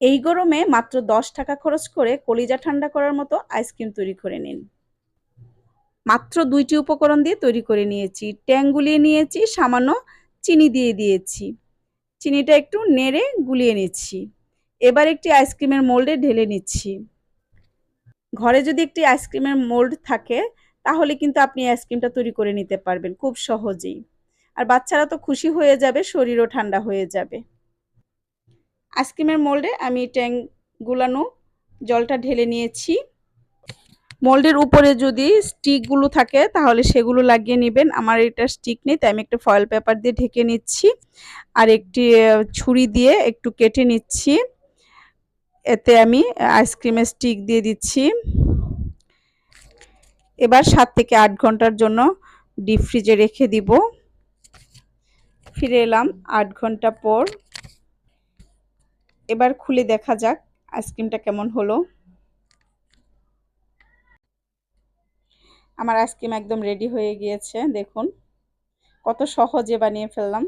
এই গরমে মাত্র দশ টাকা খরচ করে কলিজা ঠান্ডা করার মতো আইসক্রিম তৈরি করে নিন। মাত্র দুইটি উপকরণ দিয়ে তৈরি করে নিয়েছি। ট্যাং গুলিয়ে নিয়েছি, সামান্য চিনি দিয়ে দিয়েছি। চিনিটা একটু নেড়ে গুলিয়ে নিচ্ছি। এবার একটি আইসক্রিমের মোল্ডে ঢেলে নিচ্ছি। ঘরে যদি একটি আইসক্রিমের মোল্ড থাকে, তাহলে কিন্তু আপনি আইসক্রিমটা তৈরি করে নিতে পারবেন খুব সহজেই। আর বাচ্চারা তো খুশি হয়ে যাবে, শরীরও ঠান্ডা হয়ে যাবে। আইসক্রিমের মোল্ডে আমি ট্যাং গুলানো জলটা ঢেলে নিয়েছি। মোল্ডের উপরে যদি স্টিকগুলো থাকে তাহলে সেগুলো লাগিয়ে নেবেন। আমার এটা স্টিক নেই, তাই আমি একটা ফয়েল পেপার দিয়ে ঢেকে নিচ্ছি আর একটি ছুরি দিয়ে একটু কেটে নিচ্ছি। এতে আমি আইসক্রিমের স্টিক দিয়ে দিচ্ছি। এবার সাত থেকে আট ঘণ্টার জন্য ডিপ ফ্রিজে রেখে দিব। ফিরে এলাম আট ঘণ্টা পর। এবার খুলে দেখা যাক আইসক্রিমটা কেমন হলো। আমার আইসক্রিম একদম রেডি হয়ে গিয়েছে, দেখুন। কত সহজে বানিয়ে ফেললাম।